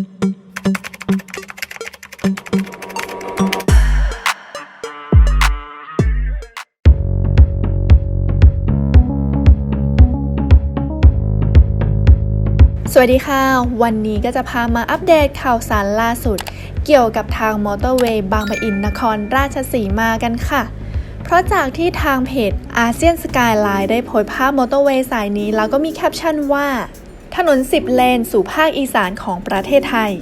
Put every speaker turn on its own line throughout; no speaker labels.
สวัสดีค่ะ วันนี้ก็จะพามาอัปเดตข่าวสารล่าสุด เกี่ยวกับทางมอเตอร์เวย์บางปะอินนครราชสีมากันค่ะ เพราะจากที่ทางเพจอาเซียนสกายไลน์ได้โพสภาพมอเตอร์เวย์สายนี้ แล้วก็มีแคปชั่นว่า ถนน 10 เลนสู่ภาคอีสานของประเทศไทย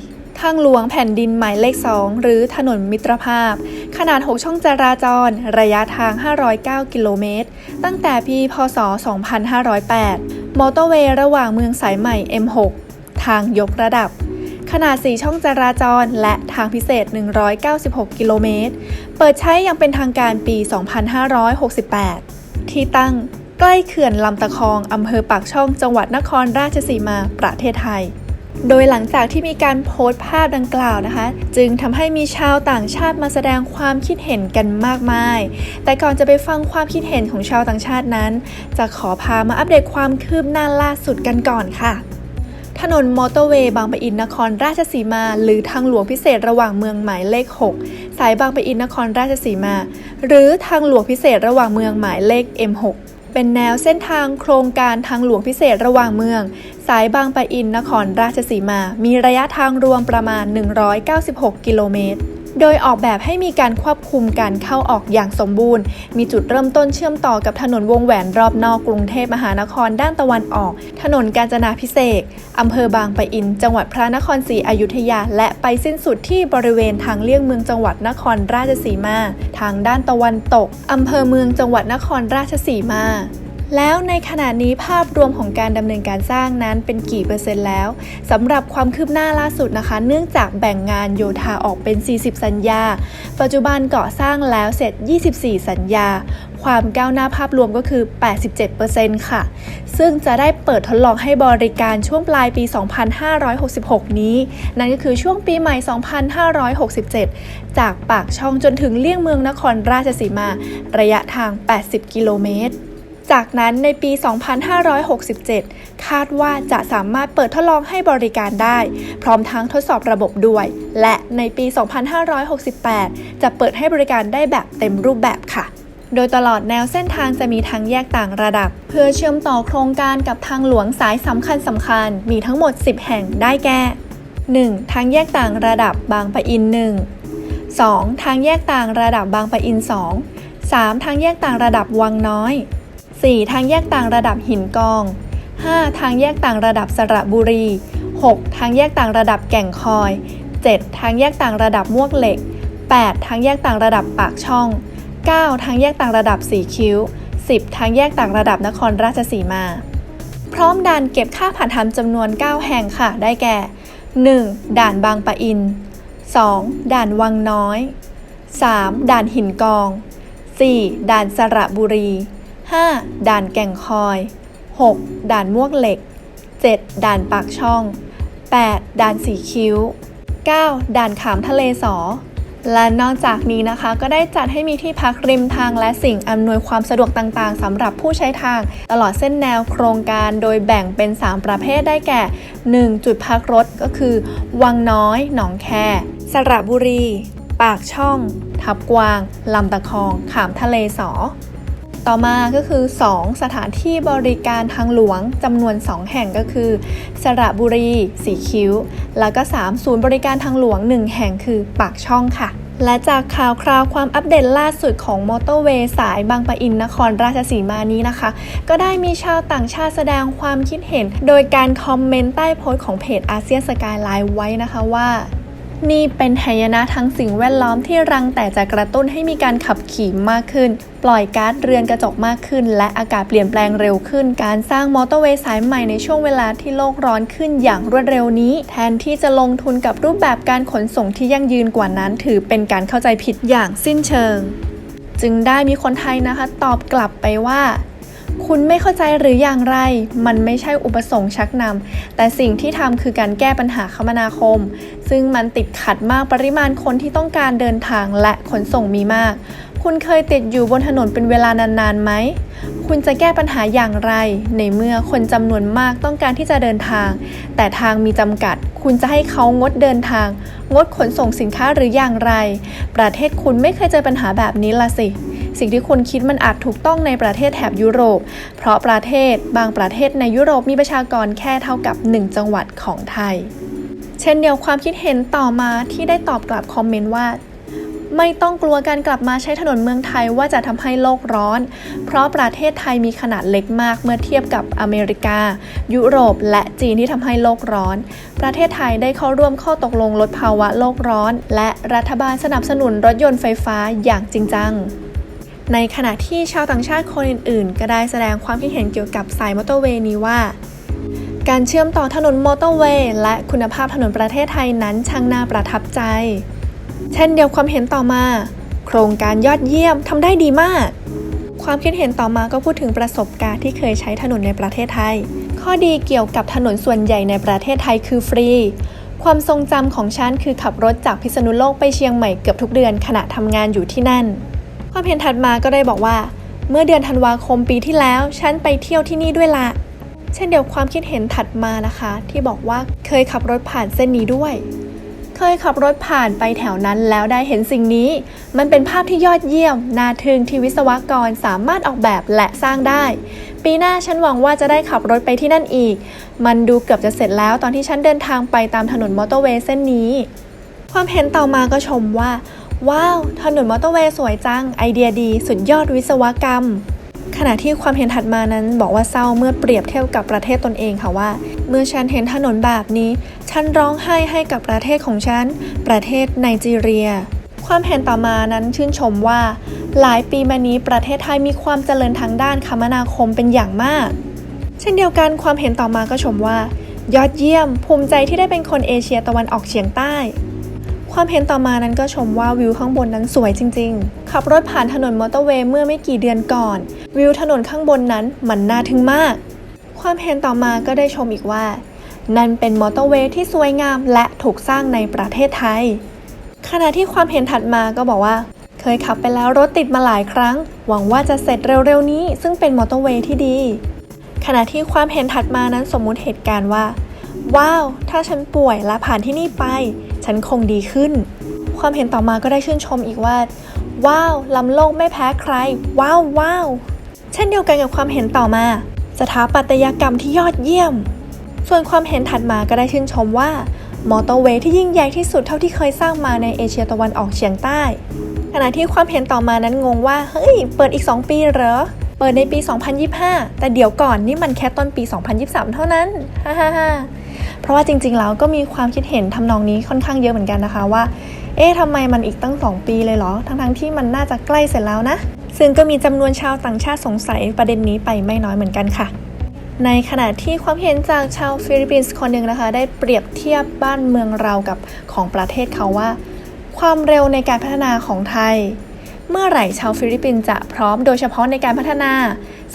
ทางหลวงแผ่นดินหมายเลข 2 หรือถนนมิตรภาพ ขนาด 6 ช่องจราจร ระยะทาง 509 กิโลเมตร ตั้งแต่ปีพศ 2508 มอเตอร์เวย์ระหว่างเมืองสายใหม่ M6 ทางยกระดับ ขนาด 4 ช่องจราจร และทางพิเศษ 196 กิโลเมตร เปิดใช้อย่างเป็นทางการปี 2568 ที่ตั้ง ใกล้เขื่อนลำตะคองอำเภอปากช่องจังหวัดนครราชสีมาประเทศไทย โดยหลังจากที่มีการโพสต์ภาพดังกล่าวนะคะ จึงทำให้มีชาวต่างชาติมาแสดงความคิดเห็นกันมากมาย แต่ก่อนจะไปฟังความคิดเห็นของชาวต่างชาตินั้น จะขอพามาอัปเดตความคืบหน้าล่าสุดกันก่อนค่ะถนนมอเตอร์เวย์บางปะอินนครราชสีมา หรือทางหลวงพิเศษระหว่างเมืองหมายเลข 6 สายบางปะอินนครราชสีมา หรือทางหลวงพิเศษระหว่างเมืองหมายเลข M6 เป็นแนวเส้นทางโครงการทางหลวงพิเศษระหว่างเมือง สายบางปะอินนครราชสีมา มีระยะทางรวมประมาณ 196 กิโลเมตร โดยออกแบบให้มีการควบคุมการเข้าออกอย่างสมบูรณ์ มีจุดเริ่มต้นเชื่อมต่อกับถนนวงแหวนรอบนอกกรุงเทพมหานครด้านตะวันออก ถนนกาญจนาพิเศษอำเภอบางปะอิน จังหวัดพระนครศรีอยุธยา และไปสิ้นสุดที่บริเวณทางเลี่ยงเมืองจังหวัดนครราชสีมา ทางด้านตะวันตกอำเภอเมืองจังหวัดนครราชสีมา แล้วในขณะนี้ภาพรวมของการดำเนินการสร้างนั้นเป็นกี่เปอร์เซ็นต์แล้วสำหรับความคืบหน้าล่าสุดนะคะ เนื่องจากแบ่งงานโยธาออกเป็น 40 สัญญา ปัจจุบันก่อสร้างแล้วเสร็จ 24 สัญญา ความก้าวหน้าภาพรวมก็คือ 87%ค่ะ ซึ่งจะได้เปิดทดลองให้บริการช่วงปลายปี 2566 นี้ นั่นก็คือช่วงปีใหม่ 2567 จากปากช่องจนถึงเลี่ยงเมืองนครราชสีมา ระยะทาง 80 กิโลเมตร จากนั้นในปี 2567 คาดว่าจะสามารถเปิดทดลองให้บริการได้ พร้อมทั้งทดสอบระบบด้วย และในปี 2568 จะเปิดให้บริการได้แบบเต็มรูปแบบค่ะโดยตลอดแนวเส้นทางจะมีทางแยกต่างระดับ เพื่อเชื่อมต่อโครงการกับทางหลวงสายสำคัญสำคัญ มีทั้งหมด 10 แห่งได้แก่ 1. ทางแยกต่างระดับบางปะอิน 1 2. ทางแยกต่างระดับบางปะอิน 2 3. ทางแยกต่างระดับวังน้อย 4. ทางแยกต่างระดับหินกอง 5. ทางแยกต่างระดับสระบุรี 6. ทางแยกต่างระดับแก่งคอย 7. ทางแยกต่างระดับมวกเหล็ก 8. ทางแยกต่างระดับปากช่อง 9. ทางแยกต่างระดับสีคิ้ว 10. ทางแยกต่างระดับนครราชสีมา พร้อมด่านเก็บค่าผ่านทางจำนวน 9 แห่งค่ะ ได้แก่ 1. ด่านบางปะอิน 2. ด่านวังน้อย 3. ด่านหินกอง 4. ด่านสระบุรี 5. ด่านแก่งคอย 6. ด่านมวกเหล็ก 7. ด่านปากช่อง 8. ด่านสีคิ้ว 9. ด่านขามทะเลสอ และนอกจากนี้นะคะ ก็ได้จัดให้มีที่พักริมทางและสิ่งอำนวยความสะดวกต่างๆสำหรับผู้ใช้ทาง ตลอดเส้นแนวโครงการโดยแบ่งเป็น 3 ประเภทได้แก่ 1. จุดพักรถก็คือ วังน้อย หนองแค สระบุรี ปากช่อง ทับกวาง ลำตะคอง ขามทะเลสอ ต่อมาก็คือ 2 สถานที่บริการทางหลวงจำนวน 2 แห่งก็คือ สระบุรี สีคิ้ว แล้วก็ 3 ศูนย์บริการทางหลวง 1 แห่งคือปากช่องค่ะ และจากข่าวคราวความอัปเดตล่าสุดของมอเตอร์เวย์สายบางปะอินนครราชสีมานี้นะคะ ก็ได้มีชาวต่างชาติแสดงความคิดเห็น โดยการคอมเมนต์ใต้โพสต์ของเพจอาเซียนสกายไลน์ไว้นะคะว่า นี่เป็นหายนะทางสิ่งแวดล้อมที่รังแต่จะกระตุ้นให้มีการขับขี่มากขึ้น ปล่อยก๊าซเรือนกระจกมากขึ้น และอากาศเปลี่ยนแปลงเร็วขึ้น การสร้างมอเตอร์เวย์สายใหม่ในช่วงเวลาที่โลกร้อนขึ้นอย่างรวดเร็วนี้ แทนที่จะลงทุนกับรูปแบบการขนส่งที่ยั่งยืนกว่านั้น ถือเป็นการเข้าใจผิดอย่างสิ้นเชิง จึงได้มีคนไทยนะคะ ตอบกลับไปว่า คุณไม่เข้าใจหรืออย่างไร มันไม่ใช่อุปสงค์ชักนำ แต่สิ่งที่ทำคือการแก้ปัญหาคมนาคม ซึ่งมันติดขัดมากปริมาณคนที่ต้องการเดินทางและขนส่งมีมาก คุณเคยติดอยู่บนถนนเป็นเวลานานๆไหม คุณจะแก้ปัญหาอย่างไร ในเมื่อคนจำนวนมากต้องการที่จะเดินทาง แต่ทางมีจำกัด คุณจะให้เขางดเดินทาง งดขนส่งสินค้าหรืออย่างไร ประเทศคุณไม่เคยเจอปัญหาแบบนี้ละสิ สิ่งที่คุณคิดมันอาจถูกต้องในประเทศแถบยุโรป เพราะประเทศบางประเทศในยุโรปมีประชากรแค่เท่ากับ 1 จังหวัดของไทย เช่นเดียวความคิดเห็นต่อมาที่ได้ตอบกลับคอมเมนต์ว่าไม่ต้องกลัวการกลับมาใช้ถนนเมืองไทยว่าจะทำให้โลกร้อน เพราะประเทศไทยมีขนาดเล็กมากเมื่อเทียบกับอเมริกา ยุโรป และจีนที่ทำให้โลกร้อน ประเทศไทยได้เข้าร่วมข้อตกลงลดภาวะโลกร้อน และรัฐบาลสนับสนุนรถยนต์ไฟฟ้าอย่างจริงจัง ในขณะที่ชาวต่างชาติคนอื่น ๆ ก็ได้แสดงความคิดเห็นเกี่ยวกับสายมอเตอร์เวย์นี้ว่า การเชื่อมต่อถนนมอเตอร์เวย์และคุณภาพถนนประเทศไทยนั้นช่างน่าประทับใจ เช่นเดียวความเห็นต่อมา โครงการยอดเยี่ยมทำได้ดีมาก ความคิดเห็นต่อมาก็พูดถึงประสบการณ์ที่เคยใช้ถนนในประเทศไทย ข้อดีเกี่ยวกับถนนส่วนใหญ่ในประเทศไทยคือฟรีความทรงจำของฉันคือขับรถจากพิษณุโลกไปเชียงใหม่เกือบทุกเดือนขณะทำงานอยู่ที่นั่น ความเห็นถัดมาก็ได้บอกว่า เมื่อเดือนธันวาคมปีที่แล้ว ฉันไปเที่ยวที่นี่ด้วยละเช่นเดียวความคิดเห็นถัดมานะคะ ที่บอกว่าเคยขับรถผ่านเส้นนี้ด้วย เคยขับรถผ่านไปแถวนั้นแล้วได้เห็นสิ่งนี้ มันเป็นภาพที่ยอดเยี่ยมน่าทึ่งที่วิศวกรสามารถออกแบบและสร้างได้ ปีหน้าฉันหวังว่าจะได้ขับรถไปที่นั่นอีก มันดูเกือบจะเสร็จแล้วตอนที่ฉันเดินทางไปตามถนนมอเตอร์เวย์เส้นนี้ ความเห็นต่อมาก็ชมว่า ว้าว ถนนมอเตอร์เวย์สวยจัง ไอเดียดี สุดยอดวิศวกรรม ขณะที่ความเห็นถัดมานั้นบอกว่าเศร้าเมื่อเปรียบเทียบกับประเทศตนเองค่ะว่า เมื่อฉันเห็นถนนแบบนี้ ฉันร้องไห้ให้กับประเทศของฉัน ประเทศไนจีเรีย ความเห็นต่อมานั้นชื่นชมว่า หลายปีมานี้ประเทศไทยมีความเจริญทางด้านคมนาคมเป็นอย่างมาก เช่นเดียวกันความเห็นต่อมาก็ชมว่า ยอดเยี่ยม ภูมิใจที่ได้เป็นคนเอเชียตะวันออกเฉียงใต้ ความเห็นต่อมานั้นก็ชมว่าวิวข้างบนนั้นสวยจริง ๆ ขับรถผ่านถนนมอเตอร์เวย์เมื่อไม่กี่เดือนก่อน วิวถนนข้างบนนั้นมันน่าทึ่งมาก ความเห็นต่อมาก็ได้ชมอีกว่า นั่นเป็นมอเตอร์เวย์ที่สวยงามและถูกสร้างในประเทศไทย ขณะที่ความเห็นถัดมาก็บอกว่า เคยขับไปแล้วรถติดมาหลายครั้ง หวังว่าจะเสร็จเร็วๆนี้ ซึ่งเป็นมอเตอร์เวย์ที่ดี ขณะที่ความเห็นถัดมานั้นสมมุติเหตุการณ์ว่า ว้าว ถ้าฉันป่วยและผ่านที่นี่ไป ฉันคงดีขึ้น ความเห็นต่อมาก็ได้ชื่นชมอีกว่า ว้าวล้ำโลกไม่แพ้ใคร ว้าวว้าวเช่นเดียวกันกับความเห็นต่อมา สถาปัตยกรรมที่ยอดเยี่ยม ส่วนความเห็นถัดมาก็ได้ชื่นชมว่ามอเตอร์เวย์ที่ยิ่งใหญ่ที่สุดเท่าที่เคยสร้างมาในเอเชียตะวันออกเฉียงใต้ ขณะที่ความเห็นต่อมานั้นงงว่า เฮ้ย เปิดอีก 2 ปีเหรอ เปิดในปี 2025 แต่เดี๋ยวก่อนนี่มันแค่ต้นปี 2023 เท่านั้น ฮ่าฮ่าฮ่า เพราะว่าจริงๆแล้วก็มีความคิดเห็นทำนองนี้ค่อนข้างเยอะเหมือนกันนะคะว่า เอ๊ะทำไมมันอีกตั้ง 2 ปีเลยเหรอ ทั้งๆที่มันน่าจะใกล้เสร็จแล้วนะ ซึ่งก็มีจำนวนชาวต่างชาติสงสัยประเด็นนี้ไปไม่น้อยเหมือนกันค่ะในขณะที่ความเห็นจากชาวฟิลิปปินส์คนหนึ่งนะคะ ได้เปรียบเทียบบ้านเมืองเรากับของประเทศเขาว่า ความเร็วในการพัฒนาของไทย เมื่อไหร่ชาวฟิลิปปินส์จะพร้อมโดยเฉพาะในการพัฒนา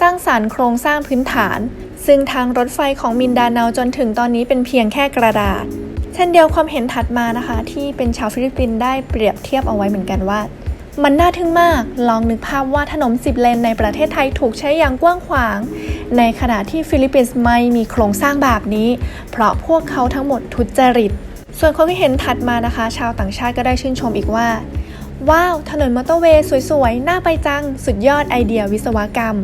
สร้างสารรค์โครงสร้างพื้นฐาน ซึ่งทางรถไฟของมินดาเนาจนถึงตอนนี้เป็นเพียงแค่กระดาษ เช่นเดียวความเห็นถัดมานะคะ ที่เป็นชาวฟิลิปปินส์ได้เปรียบเทียบเอาไว้เหมือนกันว่า มันน่าทึ่งมาก ลองนึกภาพว่าถนน10เลนในประเทศไทยถูกใช้อย่างกว้างขวาง ในขณะที่ฟิลิปปินส์ไม่มีโครงสร้างแบบนี้ เพราะพวกเขาทั้งหมดทุจริต ส่วนความคิดเห็นถัดมานะคะ ชาวต่างชาติก็ได้ชื่นชมอีกว่าว้าว ถนนมอเตอร์เวย์สวยๆ น่าไปจัง สุดยอดไอเดียวิศวกรรม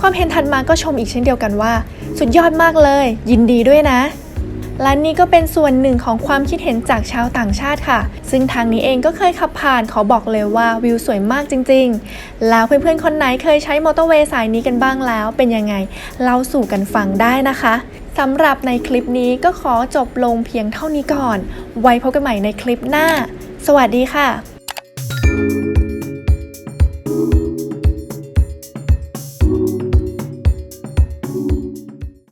ความเห็นถัดมาก็ชมอีกเช่นเดียวกันว่า สุดยอดมากเลย ยินดีด้วยนะ และนี่ก็เป็นส่วนหนึ่งของความคิดเห็นจากชาวต่างชาติค่ะ ซึ่งทางนี้เองก็เคยขับผ่านขอบอกเลยว่าวิวสวยมากจริง ๆ แล้วเพื่อนๆคนไหนเคยใช้มอเตอร์เวย์สายนี้กันบ้างแล้ว เป็นยังไงเล่าสู่กันฟังได้นะคะสำหรับในคลิปนี้ก็ขอจบลงเพียงเท่านี้ก่อน ไว้พบกันใหม่ในคลิปหน้า สวัสดีค่ะ